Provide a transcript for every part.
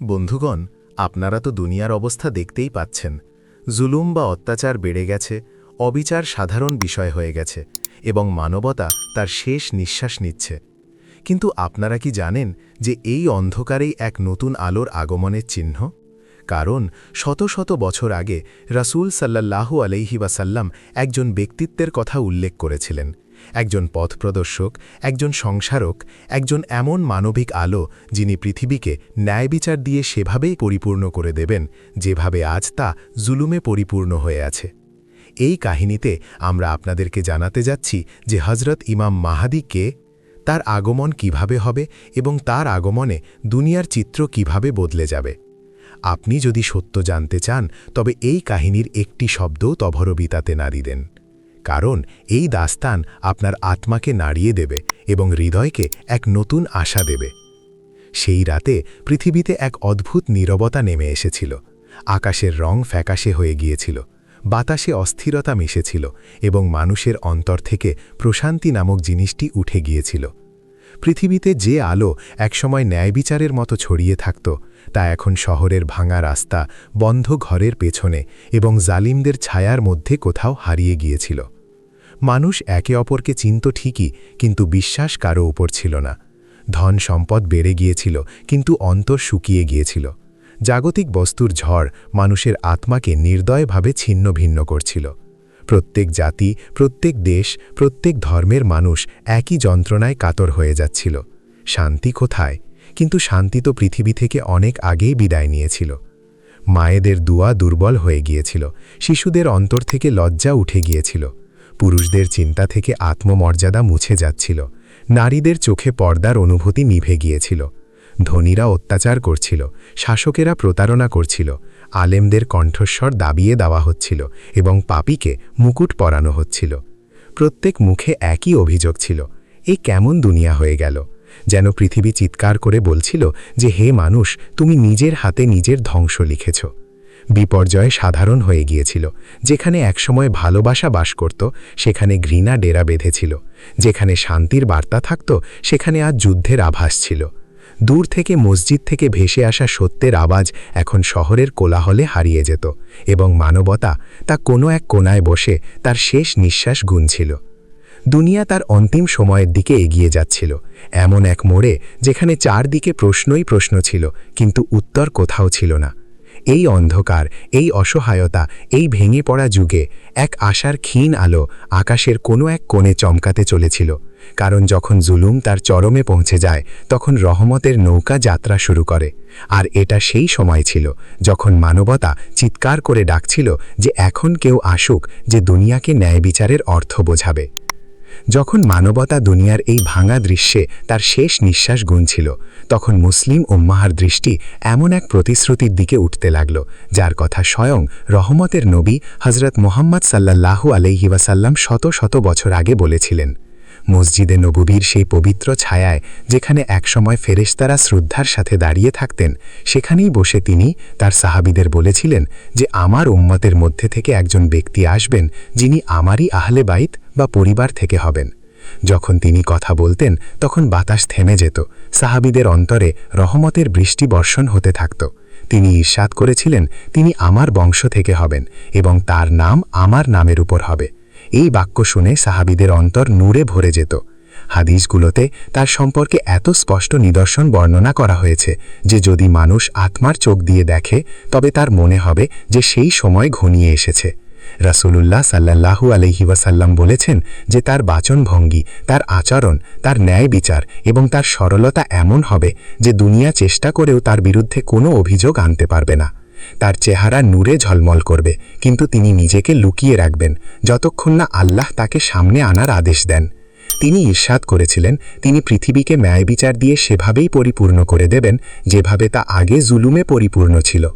বন্ধুগণ, আপনারা তো দুনিয়ার অবস্থা দেখতেই পাচ্ছেন। জুলুম বা অত্যাচার বেড়ে গেছে, অবিচার সাধারণ বিষয় হয়ে গেছে, এবং মানবতা তার শেষ নিঃশ্বাস নিচ্ছে। কিন্তু আপনারা কি জানেন যে এই অন্ধকারেই এক নতুন আলোর আগমনের চিহ্ন? কারণ শত শত বছর আগে রাসূল সাল্লাল্লাহু আলাইহি ওয়াসাল্লাম একজন ব্যক্তিত্বের কথা উল্লেখ করেছিলেন। একজন পথপ্রদর্শক একজন সংসারক, একজন এমন মানবিক আলো যিনি পৃথিবীকে ন্যায়বিচার দিয়ে সেভাবেই পরিপূর্ণ করে দেবেন, যেভাবে আজ তা জুলুমে পরিপূর্ণ হয়ে আছে। এই কাহিনীতে আমরা আপনাদেরকে জানাতে যাচ্ছি যে হজরত ইমাম মাহাদি কে, তার আগমন কীভাবে হবে এবং তার আগমনে দুনিয়ার চিত্র কীভাবে বদলে যাবে। আপনি যদি সত্য জানতে চান, তবে এই কাহিনীর একটি শব্দও তভরবিতাতে নাড়ি দেন। কারণ এই দাস্তান আপনার আত্মাকে নাড়িয়ে দেবে এবং হৃদয়কে এক নতুন আশা দেবে। সেই রাতে পৃথিবীতে এক অদ্ভুত নীরবতা নেমে এসেছিল। আকাশের রং ফ্যাকাশে হয়ে গিয়েছিল, বাতাসে অস্থিরতা মিশেছিল এবং মানুষের অন্তর থেকে প্রশান্তি নামক জিনিসটি উঠে গিয়েছিল। পৃথিবীতে যে আলো একসময় ন্যায়বিচারের মতো ছড়িয়ে থাকত, তা এখন শহরের ভাঙা রাস্তা, বন্ধ ঘরের পেছনে এবং জালিমদের ছায়ার মধ্যে কোথাও হারিয়ে গিয়েছিল। মানুষ একে অপরকে চিনত ঠিকই, কিন্তু বিশ্বাস কারও উপর ছিল না। ধন সম্পদ বেড়ে গিয়েছিল, কিন্তু অন্তর শুকিয়ে গিয়েছিল। জাগতিক বস্তুর ঝড় মানুষের আত্মাকে নির্দয়ভাবে ছিন্ন ভিন্ন করছিল। প্রত্যেক জাতি, প্রত্যেক দেশ, প্রত্যেক ধর্মের মানুষ একই যন্ত্রণায় কাতর হয়ে যাচ্ছিল। শান্তি কোথায়? কিন্তু শান্তি তো পৃথিবী থেকে অনেক আগেই বিদায় নিয়েছিল। মায়েদের দুয়া দুর্বল হয়ে গিয়েছিল, শিশুদের অন্তর থেকে লজ্জা উঠে গিয়েছিল। পুরুষদের চিন্তা থেকে আত্মমর্যাদা মুছে যাচ্ছিল। নারীদের চোখে পর্দার অনুভূতি নিভে গিয়েছিল। ধনীরা অত্যাচার করছিল, শাসকেরা প্রতারণা করছিল, আলেমদের কণ্ঠস্বর দাবিয়ে দেওয়া হচ্ছিল এবং পাপিকে মুকুট পরানো হচ্ছিল। প্রত্যেক মুখে একই অভিযোগ ছিল, এ কেমন দুনিয়া হয়ে গেল? যেন পৃথিবী চিৎকার করে বলছিল যে, হে মানুষ, তুমি নিজের হাতে নিজের ধ্বংস লিখেছ। বিপর্যয় সাধারণ হয়ে গিয়েছিল। যেখানে একসময় ভালোবাসা বাস করত, সেখানে ঘৃণা ডেরা বেঁধেছিল। যেখানে শান্তির বার্তা থাকত, সেখানে আজ যুদ্ধের আভাস ছিল। দূর থেকে মসজিদ থেকে ভেসে আসা সত্যের আওয়াজ এখন শহরের কোলাহলে হারিয়ে যেত এবং মানবতা তা কোনো এক কোনায় বসে তার শেষ নিঃশ্বাস গুনছিল। দুনিয়া তার অন্তিম সময়ের দিকে এগিয়ে যাচ্ছিল। এমন এক মোড়ে যেখানে চারদিকে প্রশ্নই প্রশ্ন ছিল, কিন্তু উত্তর কোথাও ছিল না। এই অন্ধকার, এই অসহায়তা, এই ভেঙে পড়া যুগে এক আশার ক্ষীণ আলো আকাশের কোনো এক কোণে চমকাতে চলেছিল। কারণ যখন জুলুম তার চরমে পৌঁছে যায়, তখন রহমতের নৌকা যাত্রা শুরু করে। আর এটা সেই সময় ছিল যখন মানবতা চিৎকার করে ডাকছিল যে এখন কেউ আসুক, যে দুনিয়াকে ন্যায় বিচারের অর্থ বোঝাবে। যখন মানবতা দুনিয়ার এই ভাঙা দৃশ্যে তার শেষ নিঃশ্বাস গুনছিল, তখন মুসলিম উম্মাহার দৃষ্টি এমন এক প্রতিশ্রুতির দিকে উঠতে লাগল, যার কথা স্বয়ং রহমতের নবী হজরত মোহাম্মদ সাল্লাল্লাহু আলহিবাসাল্লাম শত শত বছর আগে বলেছিলেন। মসজিদে নবুবীর সেই পবিত্র ছায়ায়, যেখানে একসময় ফেরেশতারা শ্রদ্ধার সাথে দাঁড়িয়ে থাকতেন, সেখানেই বসে তিনি তার সাহাবিদের বলেছিলেন যে, আমার উম্মতের মধ্যে থেকে একজন ব্যক্তি আসবেন, যিনি আমারই আহলে বাইত বা পরিবার থেকে হবেন। যখন তিনি কথা বলতেন, তখন বাতাস থেমে যেত, সাহাবিদের অন্তরে রহমতের বৃষ্টি বর্ষণ হতে থাকত। তিনি ঈর্ষাদ করেছিলেন, তিনি আমার বংশ থেকে হবেন এবং তার নাম আমার নামের উপর হবে। এই বাক্য শুনে সাহাবিদের অন্তর নূরে ভরে যেত। হাদিসগুলোতে তার সম্পর্কে এত স্পষ্ট নিদর্শন বর্ণনা করা হয়েছে যে যদি মানুষ আত্মার চোখ দিয়ে দেখে, তবে তার মনে হবে যে সেই সময় ঘনিয়ে এসেছে। রাসূলুল্লাহ সাল্লাল্লাহু আলহি ওয়াসাল্লাম বলেছেন যে তার বাচনভঙ্গি, তার আচরণ, তার ন্যায় বিচার এবং তার সরলতা এমন হবে যে দুনিয়া চেষ্টা করেও তার বিরুদ্ধে কোনো অভিযোগ আনতে পারবে না। তার চেহারা নূরে ঝলমল করবে, কিন্তু তিনি নিজেকে লুকিয়ে রাখবেন, যতক্ষণ না আল্লাহ তাকে সামনে আনার আদেশ দেন। তিনি ঈর্ষাদ করেছিলেন, তিনি পৃথিবীকে ন্যায় বিচার দিয়ে সেভাবেই পরিপূর্ণ করে দেবেন, যেভাবে তা আগে জুলুমে পরিপূর্ণ ছিল।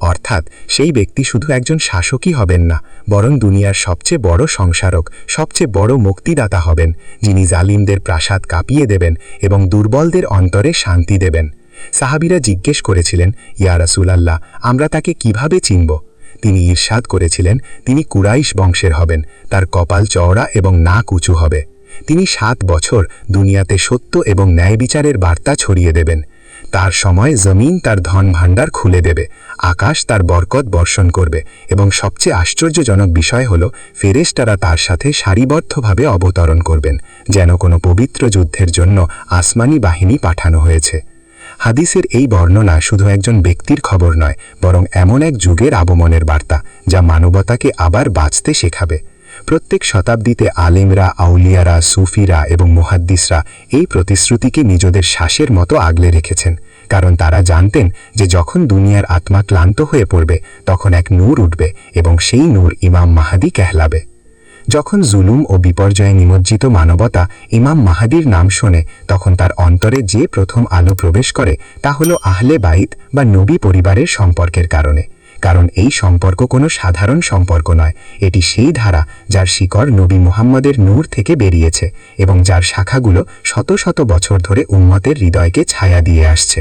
অর্থাৎ সেই ব্যক্তি শুধু একজন শাসকই হবেন না, বরং দুনিয়ার সবচেয়ে বড় সংসারক, সবচেয়ে বড় মুক্তিদাতা হবেন, যিনি জালিমদের প্রাসাদ কাঁপিয়ে দেবেন এবং দুর্বলদের অন্তরে শান্তি দেবেন। সাহাবিরা জিজ্ঞেস করেছিলেন, ইয়া রাসুলাল্লাহ, আমরা তাকে কীভাবে চিনব? তিনি ঈর্ষাদ করেছিলেন, তিনি কুরাইশ বংশের হবেন, তার কপাল চওড়া এবং নাক উঁচু হবে। তিনি সাত বছর দুনিয়াতে সত্য এবং ন্যায় বিচারের বার্তা ছড়িয়ে দেবেন। তার সময় জমিন তার ধন ভাণ্ডার খুলে দেবে, আকাশ তার বরকত বর্ষণ করবে এবং সবচেয়ে আশ্চর্যজনক বিষয় হল, ফেরেশতারা তার সাথে সারিবদ্ধভাবে অবতরণ করবেন, যেন কোনো পবিত্র যুদ্ধের জন্য আসমানি বাহিনী পাঠানো হয়েছে। হাদিসের এই বর্ণনা শুধু একজন ব্যক্তির খবর নয়, বরং এমন এক যুগের আগমনের বার্তা, যা মানবতাকে আবার বাঁচতে শেখাবে। প্রত্যেক শতাব্দীতে আলেমরা, আউলিয়ারা, সুফিরা এবং মুহাদ্দিসরা এই প্রতিশ্রুতিকে নিজেদের শ্বাসের মতো আগলে রেখেছেন, কারণ তারা জানতেন যে যখন দুনিয়ার আত্মা ক্লান্ত হয়ে পড়বে, তখন এক নূর উঠবে এবং সেই নূর ইমাম মাহাদি কেহলাবে। যখন জুলুম ও বিপর্যয়ে নিমজ্জিত মানবতা ইমাম মাহাদির নাম শোনে, তখন তার অন্তরে যে প্রথম আলো প্রবেশ করে, তা হল আহলে বাইত বা নবী পরিবারের সম্পর্কের কারণে। কারণ এই সম্পর্ক কোনো সাধারণ সম্পর্ক নয়। এটি সেই ধারা যার শিকড় নবী মুহাম্মদের নূর থেকে বেরিয়েছে এবং যার শাখাগুলো শত শত বছর ধরে উম্মতের হৃদয়কে ছায়া দিয়ে আসছে।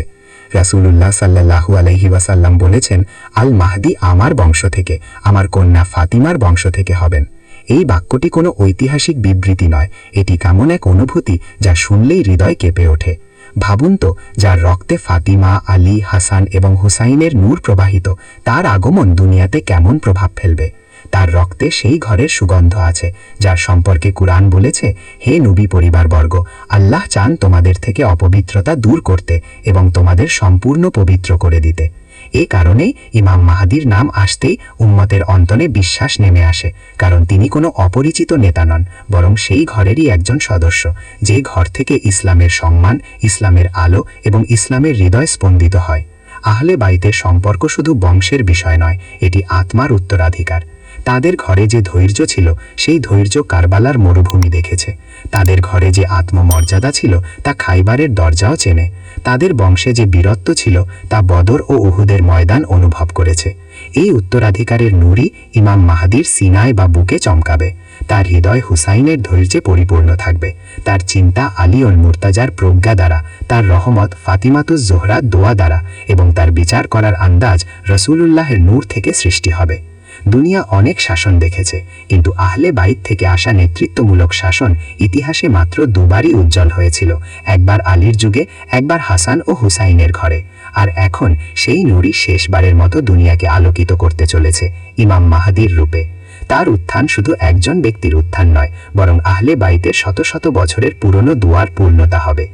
রাসূলুল্লাহ সাল্লাহু আলহি ওয়াসাল্লাম বলেছেন আল মাহদি আমার বংশ থেকে, আমার কন্যা ফাতিমার বংশ থেকে হবেন। এই বাক্যটি কোনো ঐতিহাসিক বিবৃতি নয়। এটি কেমন এক অনুভূতি যা শুনলেই হৃদয় কেঁপে ওঠে। ভাবুন তো, যার রক্তে ফাতিমা, আলী, হাসান এবং হুসাইনের নূর প্রবাহিত, তার আগমন দুনিয়াতে কেমন প্রভাব ফেলবে? তার রক্তে সেই ঘরের সুগন্ধ আছে, যার সম্পর্কে কুরআন বলেছে, হে নবী পরিবারবর্গ, আল্লাহ চান তোমাদের থেকে অপবিত্রতা দূর করতে এবং তোমাদের সম্পূর্ণ পবিত্র করে দিতে। এ কারণেই ইমাম মাহাদির নাম আসতেই উম্মতের অন্তনে বিশ্বাস নেমে আসে, কারণ তিনি কোনো অপরিচিত নেতা নন, বরং সেই ঘরেরই একজন সদস্য, যে ঘর থেকে ইসলামের সম্মান, ইসলামের আলো এবং ইসলামের হৃদয় স্পন্দিত হয়। আহলে বাইতের সম্পর্ক শুধু বংশের বিষয় নয়, এটি আত্মার উত্তরাধিকার। তাদের ঘরে যে ধৈর্য ছিল, সেই ধৈর্য কারবালার মরুভূমি দেখেছে। তাদের ঘরে যে আত্মমর্যাদা ছিল, তা খাইবারের দরজাও চেনে। তাদের বংশে যে বীরত্ব ছিল, তা বদর ও উহুদের ময়দান অনুভব করেছে। এই উত্তরাধিকারের নুরি ইমাম মাহাদির সিনায় বা বুকে চমকাবে। তার হৃদয় হুসাইনের ধৈর্যে পরিপূর্ণ থাকবে। তার চিন্তা আলিউল মুর্তাজার প্রজ্ঞা দ্বারা, তার রহমত ফাতিমাতুজ জোহরা দোয়া দ্বারা এবং তার বিচার করার আন্দাজ রসুলুল্লাহের নূর থেকে সৃষ্টি হবে। দুনিয়া অনেক শাসন দেখেছে, কিন্তু আহলে বাইত থেকে আসা নেতৃত্বমূলক শাসন ইতিহাসে মাত্র দুবারই উজ্জ্বল হয়েছিল, একবার আলীর যুগে, একবার হাসান ও হুসাইনের ঘরে। আর এখন সেই নুরি শেষবারের মতো দুনিয়াকে আলোকিত করতে চলেছে, ইমাম মাহাদির রূপে। তার উত্থান শুধু একজন ব্যক্তির উত্থান নয়, বরং আহলে বাইতের শত শত বছরের পুরনো দুয়ার পূর্ণতা হবে।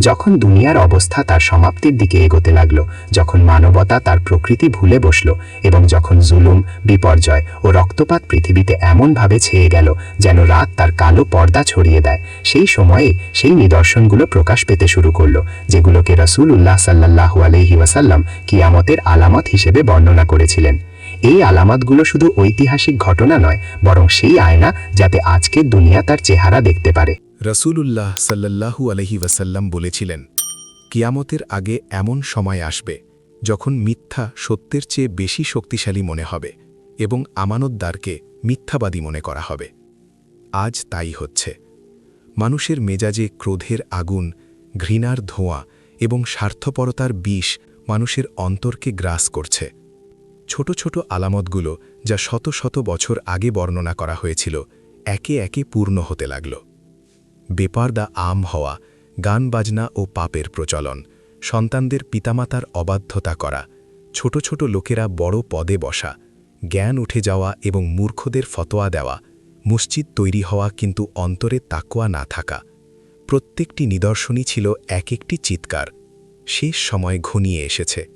যখন দুনিয়ার অবস্থা তার সমাপ্তির দিকে এগোতে লাগল, যখন মানবতা তার প্রকৃতি ভুলে বসল, এবং যখন জুলুম, বিপর্যয় ও রক্তপাত পৃথিবীতে এমনভাবে ছেয়ে গেল যেন রাত তার কালো পর্দা ছড়িয়ে দেয়, সেই সময়ে সেই নিদর্শনগুলো প্রকাশ পেতে শুরু করল, যেগুলোকে রসুল উল্লাহ সাল্লাহ আলহি ওয়াসাল্লাম কিয়ামতের আলামত হিসেবে বর্ণনা করেছিলেন। এই আলামতগুলো শুধু ঐতিহাসিক ঘটনা নয়, বরং সেই আয়না যাতে আজকের দুনিয়া তার চেহারা দেখতে পারে। রসুলুল্লাহ সাল্লাল্লাহু আলহি ওয়াসাল্লাম বলেছিলেন, কিয়ামতের আগে এমন সময় আসবে যখন মিথ্যা সত্যের চেয়ে বেশি শক্তিশালী মনে হবে এবং আমানতদারকে মিথ্যাবাদী মনে করা হবে। আজ তাই হচ্ছে। মানুষের মেজাজে ক্রোধের আগুন, ঘৃণার ধোঁয়া এবং স্বার্থপরতার বিষ মানুষের অন্তরকে গ্রাস করছে। ছোট ছোট আলামতগুলো যা শত শত বছর আগে বর্ণনা করা হয়েছিল, একে একে পূর্ণ হতে লাগল। বেপারদা আম হওয়া, গান বাজনা ও পাপের প্রচলন, সন্তানদের পিতামাতার অবাধ্যতা করা, ছোট ছোট লোকেরা বড় পদে বসা, জ্ঞান উঠে যাওয়া এবং মূর্খদের ফতোয়া দেওয়া, মসজিদ তৈরি হওয়া কিন্তু অন্তরে তাকোয়া না থাকা। প্রত্যেকটি নিদর্শনই ছিল এক একটি চিৎকার। শেষ সময় ঘনিয়ে এসেছে।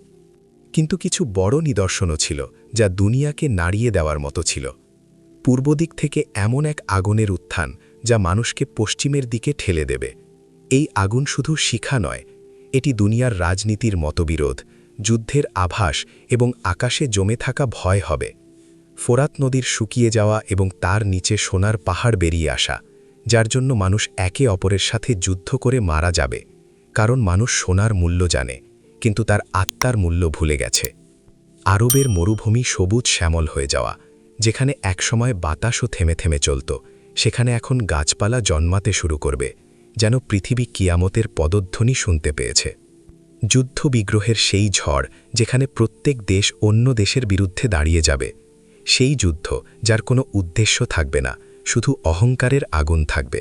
কিন্তু কিছু বড় নিদর্শনও ছিল, যা দুনিয়াকে নাড়িয়ে দেওয়ার মতো ছিল। পূর্বদিক থেকে এমন এক আগুনের উত্থান যা মানুষকে পশ্চিমের দিকে ঠেলে দেবে। এই আগুন শুধু শিখা নয়, এটি দুনিয়ার রাজনীতির মতবিরোধ, যুদ্ধের আভাস এবং আকাশে জমে থাকা ভয় হবে। ফোরাত নদীর শুকিয়ে যাওয়া এবং তার নিচে সোনার পাহাড় বেরিয়ে আসা, যার জন্য মানুষ একে অপরের সাথে যুদ্ধ করে মারা যাবে, কারণ মানুষ সোনার মূল্য জানে, কিন্তু তার আত্মার মূল্য ভুলে গেছে। আরবের মরুভূমি সবুজ শ্যামল হয়ে যাওয়া, যেখানে একসময় বাতাসও থেমে থেমে চলত সেখানে এখন গাছপালা জন্মাতে শুরু করবে, যেন পৃথিবী কিয়ামতের পদধ্বনি শুনতে পেয়েছে। যুদ্ধ বিগ্রহের সেই ঝড়, যেখানে প্রত্যেক দেশ অন্য দেশের বিরুদ্ধে দাঁড়িয়ে যাবে, সেই যুদ্ধ যার কোনো উদ্দেশ্য থাকবে না, শুধু অহংকারের আগুন থাকবে।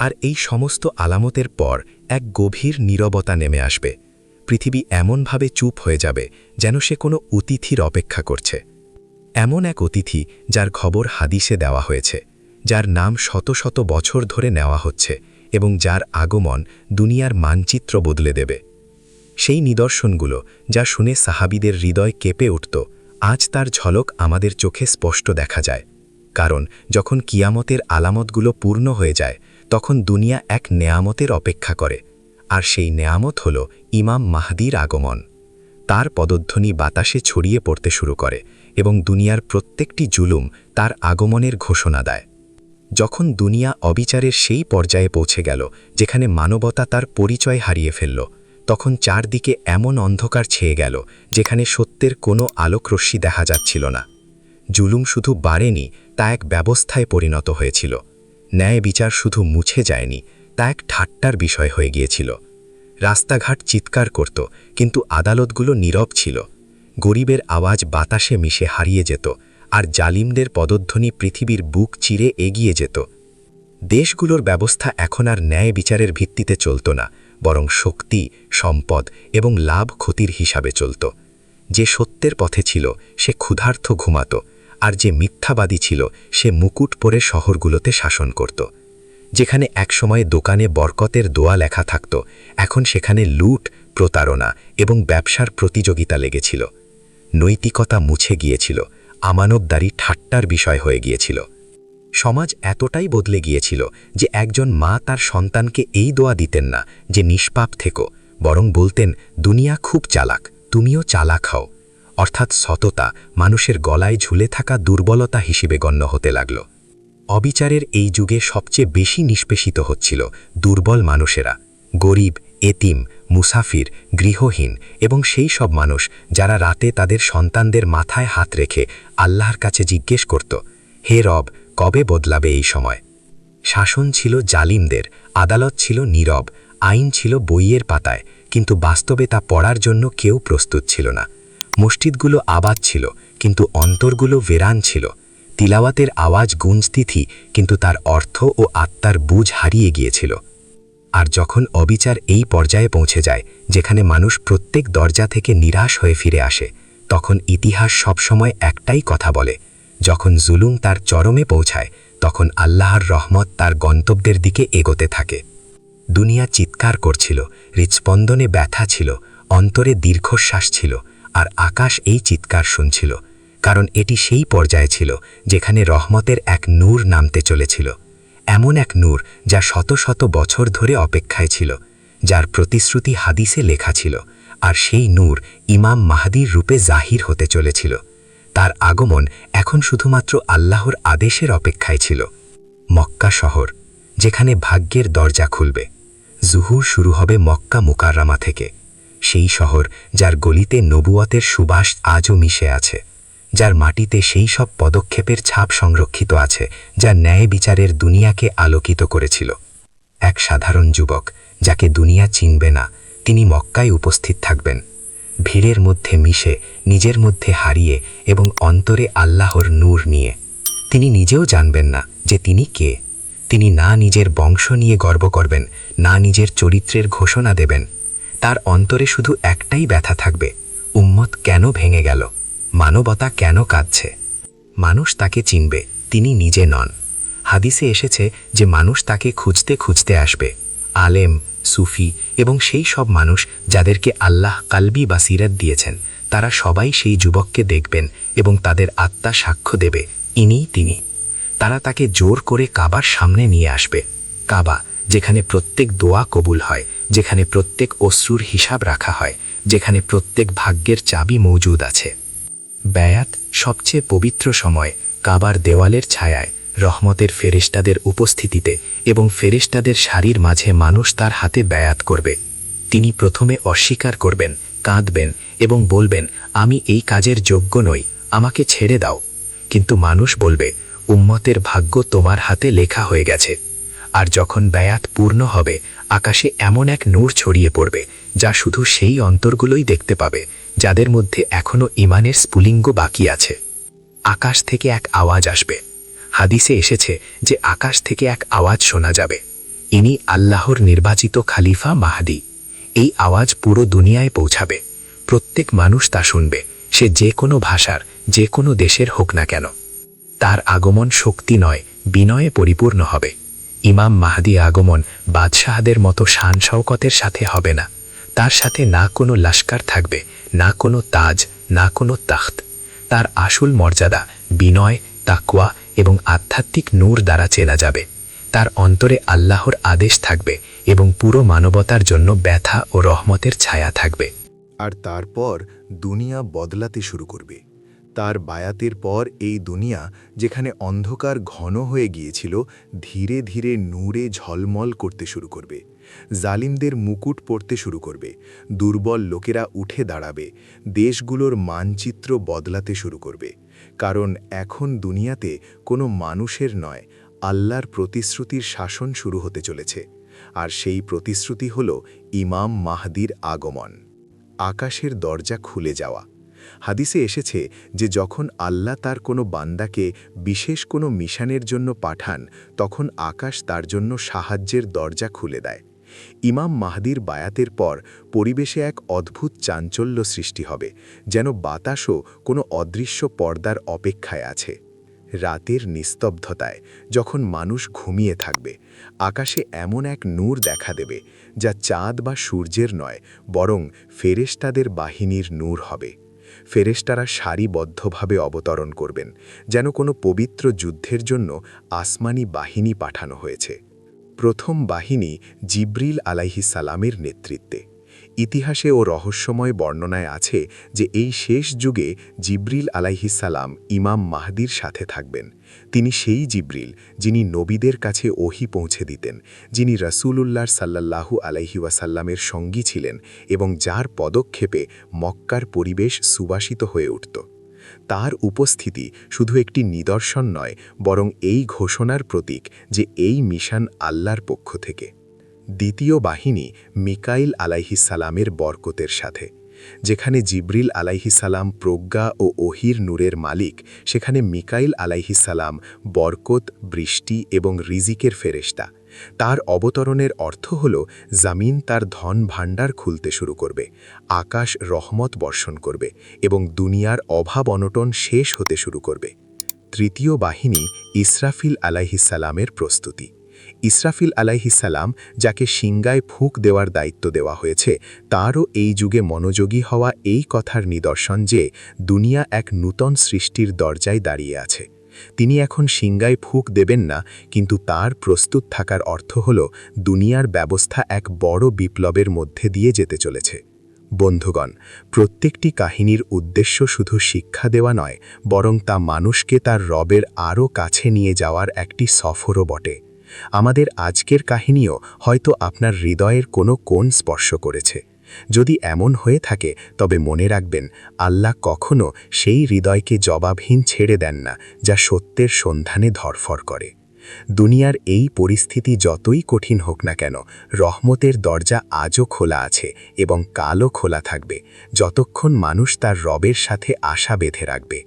আর এই সমস্ত আলামতের পর এক গভীর নীরবতা নেমে আসবে, পৃথিবী এমনভাবে চুপ হয়ে যাবে, যেন সে কোনো অতিথির অপেক্ষা করছে। এমন এক অতিথি যার খবর হাদিসে দেওয়া হয়েছে যার নাম শত শত বছর ধরে নেওয়া হচ্ছে এবং যার আগমন দুনিয়ার মানচিত্র বদলে দেবে। সেই নিদর্শনগুলো যা শুনে সাহাবিদের হৃদয় কেঁপে উঠত, আজ তার ঝলক আমাদের চোখে স্পষ্ট দেখা যায়। কারণ যখন কিয়ামতের আলামতগুলো পূর্ণ হয়ে যায়, তখন দুনিয়া এক নেয়ামতের অপেক্ষা করে, আর সেই নেয়ামত হল ইমাম মাহদির আগমন। তার পদধ্বনি বাতাসে ছড়িয়ে পড়তে শুরু করে এবং দুনিয়ার প্রত্যেকটি জুলুম তার আগমনের ঘোষণা দেয়। যখন দুনিয়া অবিচারের সেই পর্যায়ে পৌঁছে গেল, যেখানে মানবতা তার পরিচয় হারিয়ে ফেলল, তখন চারদিকে এমন অন্ধকার ছেয়ে গেল, যেখানে সত্যের কোনো আলোকরশ্মি দেখা যাচ্ছিল না। জুলুম শুধু বাড়েনি, তা এক ব্যবস্থায় পরিণত হয়েছিল। ন্যায় বিচার শুধু মুছে যায়নি, তা এক ঠাট্টার বিষয় হয়ে গিয়েছিল। রাস্তাঘাট চিৎকার করত, কিন্তু আদালতগুলো নীরব ছিল। গরিবের আওয়াজ বাতাসে মিশে হারিয়ে যেত আর জালিমদের পদধ্বনি পৃথিবীর বুক চিরে এগিয়ে যেত। দেশগুলোর ব্যবস্থা এখন আর ন্যায় বিচারের ভিত্তিতে চলত না, বরং শক্তি, সম্পদ এবং লাভ ক্ষতির হিসাবে চলত। যে সত্যের পথে ছিল, সে ক্ষুধার্থ ঘুমাত, আর যে মিথ্যাবাদী ছিল, সে মুকুট পরে শহরগুলোতে শাসন করত। যেখানে একসময় দোকানে বরকতের দোয়া লেখা থাকত, এখন সেখানে লুট, প্রতারণা এবং ব্যবসার প্রতিযোগিতা লেগেছিল। নৈতিকতা মুছে গিয়েছিল আমানবদারি ঠাট্টার বিষয় হয়ে গিয়েছিল। সমাজ এতটাই বদলে গিয়েছিল যে একজন মা তার সন্তানকে এই দোয়া দিতেন না যে, নিষ্পাপ থেকো, বরং বলতেন, দুনিয়া খুব চালাক, তুমিও চালাক হও। অর্থাৎ সততা মানুষের গলায় ঝুলে থাকা দুর্বলতা হিসেবে গণ্য হতে লাগল। অবিচারের এই যুগে সবচেয়ে বেশি নিষ্পেষিত হচ্ছিল দুর্বল মানুষেরা, গরিব, এতিম মুসাফির, গৃহহীন এবং সেই সব মানুষ যারা রাতে তাদের সন্তানদের মাথায় হাত রেখে আল্লাহর কাছে জিজ্ঞেস করত, হে রব, কবে বদলাবে এই সময়? শাসন ছিল জালিমদের, আদালত ছিল নীরব, আইন ছিল বইয়ের পাতায়, কিন্তু বাস্তবে তা পড়ার জন্য কেউ প্রস্তুত ছিল না। মসজিদগুলো আবাদ ছিল, কিন্তু অন্তরগুলো ভেরান ছিল। তিলাওয়াতের আওয়াজ গুঞ্জতিথি কিন্তু তার অর্থ ও আত্মার বুঝ হারিয়ে গিয়েছিল। আর যখন অবিচার এই পর্যায়ে পৌঁছে যায়, যেখানে মানুষ প্রত্যেক দরজা থেকে নিরাশ হয়ে ফিরে আসে, তখন ইতিহাস সবসময় একটাই কথা বলে। যখন জুলুম তার চরমে পৌঁছায়, তখন আল্লাহর রহমত তার গন্তব্যের দিকে এগোতে থাকে। দুনিয়া চিৎকার করছিল হৃৎস্পন্দনে ব্যথা ছিল, অন্তরে দীর্ঘশ্বাস ছিল, আর আকাশ এই চিৎকার শুনছিল, কারণ এটি সেই পর্যায়ে ছিল, যেখানে রহমতের এক নূর নামতে চলেছিল। এমন এক নূর যা শত শত বছর ধরে অপেক্ষায় ছিল, যার প্রতিশ্রুতি হাদিসে লেখা ছিল আর সেই নূর ইমাম মাহাদির রূপে জাহির হতে চলেছিল। তার আগমন এখন শুধুমাত্র আল্লাহর আদেশের অপেক্ষায় ছিল। মক্কা শহর, যেখানে ভাগ্যের দরজা খুলবে। জুহুর শুরু হবে মক্কা মুকাররামা থেকে। সেই শহর যার গলিতে নবুয়তের সুবাস আজও মিশে আছে। যার মাটিতে সেই সব পদক্ষেপের ছাপ সংরক্ষিত আছে, যা ন্যায় বিচারের দুনিয়াকে আলোকিত করেছিল। এক সাধারণ যুবক, যাকে দুনিয়া চিনবে না, তিনি মক্কায় উপস্থিত থাকবেন। ভিড়ের মধ্যে মিশে, নিজের মধ্যে হারিয়ে এবং অন্তরে আল্লাহর নূর নিয়ে। তিনি নিজেও জানবেন না যে তিনি কে। তিনি না নিজের বংশ নিয়ে গর্ব করবেন, না নিজের চরিত্রের ঘোষণা দেবেন। তার অন্তরে শুধু একটাই ব্যথা থাকবে, উম্মত কেন ভেঙে গেল? মানবতা কেন কাঁদছে? মানুষ তাকে চিনবে, তিনি নিজে নন। হাদিসে এসেছে যে মানুষ তাকে খুঁজতে খুঁজতে আসবে। আলেম, সুফি এবং সেই সব মানুষ যাদেরকে আল্লাহ কালবি বা সিরাত দিয়েছেন, তারা সবাই সেই যুবককে দেখবেন এবং তাদের আত্মা সাক্ষ্য দেবে, ইনিই তিনি। তারা তাকে জোর করে কাবার সামনে নিয়ে আসবে। কাবা, যেখানে প্রত্যেক দোয়া কবুল হয়, যেখানে প্রত্যেক অশ্রুর হিসাব রাখা হয়, যেখানে প্রত্যেক ভাগ্যের চাবি মজুদ আছে। ব্যয়াত সবচেয়ে পবিত্র সময় কাবার দেওয়ালের ছায়ায়, রহমতের ফেরেস্তাদের উপস্থিতিতে এবং ফেরেস্তাদের সারির মাঝে মানুষ তার হাতে ব্যয়াত করবে। তিনি প্রথমে অস্বীকার করবেন, কাঁদবেন এবং বলবেন, আমি এই কাজের যোগ্য নই, আমাকে ছেড়ে দাও। কিন্তু মানুষ বলবে, উম্মতের ভাগ্য তোমার হাতে লেখা হয়ে গেছে। আর যখন ব্যয়াত পূর্ণ হবে, আকাশে এমন এক নূর ছড়িয়ে পড়বে যা শুধু সেই অন্তরগুলোই দেখতে পাবে, যাদের মধ্যে এখনও ইমানের স্ফুলিঙ্গ বাকি আছে। আকাশ থেকে এক আওয়াজ আসবে। হাদিসে এসেছে যে আকাশ থেকে এক আওয়াজ শোনা যাবে। ইনি আল্লাহর নির্বাচিত খালিফা মাহাদি। এই আওয়াজ পুরো দুনিয়ায় পৌঁছাবে। প্রত্যেক মানুষ তা শুনবে, সে যে কোনো ভাষার, যে কোনো দেশের হোক না কেন। তার আগমন শক্তি নয়, বিনয়ে পরিপূর্ণ হবে। ইমাম মাহাদি আগমন বাদশাহদের মতো শান শওকতের সাথে হবে না। তার সাথে না কোনো লাস্কার থাকবে, না কোনো তাজ, না কোনো তাখত। তার আসল মর্যাদা বিনয় তাকুয়া এবং আধ্যাত্মিক নূর দ্বারা চেনা যাবে। তার অন্তরে আল্লাহর আদেশ থাকবে এবং পুরো মানবতার জন্য ব্যথা ও রহমতের ছায়া থাকবে। আর তারপর দুনিয়া বদলাতে শুরু করবে। তার বায়াতের পর এই দুনিয়া, যেখানে অন্ধকার ঘন হয়ে গিয়েছিল, ধীরে ধীরে নূরে ঝলমল করতে শুরু করবে। জালিমদের মুকুট পড়তে শুরু করবে। দুর্বল লোকেরা উঠে দাঁড়াবে। দেশগুলোর মানচিত্র বদলাতে শুরু করবে। কারণ এখন দুনিয়াতে কোনো মানুষের নয়, আল্লাহর প্রতিশ্রুতির শাসন শুরু হতে চলেছে। আর সেই প্রতিশ্রুতি হল ইমাম মাহদির আগমন। আকাশের দরজা খুলে যাওয়া। হাদিসে এসেছে যে যখন আল্লাহ তার কোনো বান্দাকে বিশেষ কোনো মিশনের জন্য পাঠান, তখন আকাশ তার জন্য সাহায্যের দরজা খুলে দেয়। ইমাম মাহদির বায়াতের পর পরিবেশে এক অদ্ভুত চাঞ্চল্য সৃষ্টি হবে, যেন বাতাসও কোনো অদৃশ্য পর্দার অপেক্ষায় আছে। রাতের নিস্তব্ধতায়, যখন মানুষ ঘুমিয়ে থাকবে, আকাশে এমন এক নূর দেখা দেবে, যা চাঁদ বা সূর্যের নয়, বরং ফেরেশতাদের বাহিনীর নূর হবে। ফেরেশতারা সারিবদ্ধভাবে অবতরণ করবেন, যেন কোনো পবিত্র যুদ্ধের জন্য আসমানি বাহিনী পাঠানো হয়েছে। প্রথম বাহিনী জিব্রিল সালামের নেতৃত্বে। ইতিহাসে ও রহস্যময় বর্ণনায় আছে যে এই শেষ যুগে জিব্রিল আলাইহিসালাম ইমাম মাহদির সাথে থাকবেন। তিনি সেই জিব্রিল যিনি নবীদের কাছে ওহি পৌঁছে দিতেন, যিনি রসুলুল্লাহর সাল্লাল্লাহু আলাইহি ওয়াসাল্লামের সঙ্গী ছিলেন এবং যার পদক্ষেপে মক্কার পরিবেশ সুবাসিত হয়ে উঠত। তার উপস্থিতি শুধু একটি নিদর্শন নয়, বরং এই ঘোষণার প্রতীক যে এই মিশন আল্লাহর পক্ষ থেকে। দ্বিতীয় বাহিনী মিকাইল আলাইহিসালামের বরকতের সাথে, যেখানে জিব্রিল আলাইহিসালাম প্রজ্ঞা ও ওহির নূরের মালিক, সেখানে মিকাইল আলাইহিসালাম বরকত, বৃষ্টি এবং রিজিকের ফেরেস্তা তার অবতরণের অর্থ হল জামিন তার ধন ভাণ্ডার খুলতে শুরু করবে, আকাশ রহমত বর্ষণ করবে এবং দুনিয়ার অভাব অনটন শেষ হতে শুরু করবে। তৃতীয় বাহিনী ইসরাফিল আলাইহিসালামের প্রস্তুতি। ইসরাফিল আলাইহিসাল্লাম যাকে সিংগায় ফুঁক দেওয়ার দায়িত্ব দেওয়া হয়েছে, তারও এই যুগে মনোযোগী হওয়া এই কথার নিদর্শন যে দুনিয়া এক নূতন সৃষ্টির দরজায় দাঁড়িয়ে আছে। তিনি এখন সিংগায় ফুঁক দেবেন না, কিন্তু তার প্রস্তুত থাকার অর্থ হল, দুনিয়ার ব্যবস্থা এক বড় বিপ্লবের মধ্যে দিয়ে যেতে চলেছে। বন্ধুগণ, প্রত্যেকটি কাহিনীর উদ্দেশ্য শুধু শিক্ষা দেওয়া নয়, বরং তা মানুষকে তার রবের আরও কাছে নিয়ে যাওয়ার একটি সফরও বটে। আমাদের আজকের কাহিনীও হয়তো আপনার হৃদয়ের কোনো কোণ স্পর্শ করেছে। যদি এমন হয়ে থাকে, তবে মনে রাখবেন, আল্লাহ কখনো সেই হৃদয়কে জবাবহীন ছেড়ে দেন না, যা সত্যের সন্ধানে ধরফর করে। দুনিয়ার এই পরিস্থিতি যতই কঠিন হোক না কেন, রহমতের দরজা আজও খোলা আছে এবং কালও খোলা থাকবে, যতক্ষণ মানুষ তার রবের সাথে আশা বেঁধে রাখবে।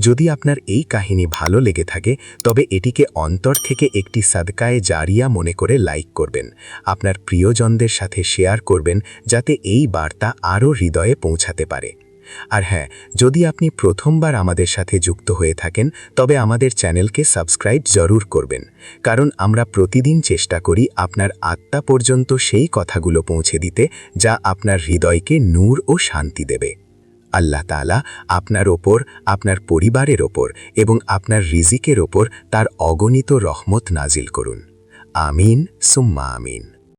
যদি আপনার এই কাহিনী ভালো লেগে থাকে, তবে এটিকে অন্তর থেকে একটি সাদকায়ে জারিয়া মনে করে লাইক করবেন। আপনার প্রিয়জনদের সাথে শেয়ার করবেন, যাতে এই বার্তা আরও হৃদয়ে পৌঁছাতে পারে। আর হ্যাঁ যদি আপনি প্রথমবার আমাদের সাথে যুক্ত হয়ে থাকেন, তবে আমাদের চ্যানেলকে সাবস্ক্রাইব জরুর করবেন। কারণ আমরা প্রতিদিন চেষ্টা করি আপনার আত্মা পর্যন্ত সেই কথাগুলো পৌঁছে দিতে, যা আপনার হৃদয়কে নূর ও শান্তি দেবে। আল্লাহ তালা আপনার ওপর, আপনার পরিবারের ওপর এবং আপনার রিজিকের ওপর তার অগণিত রহমত নাজিল করুন। আমিন, সুম্মা আমিন।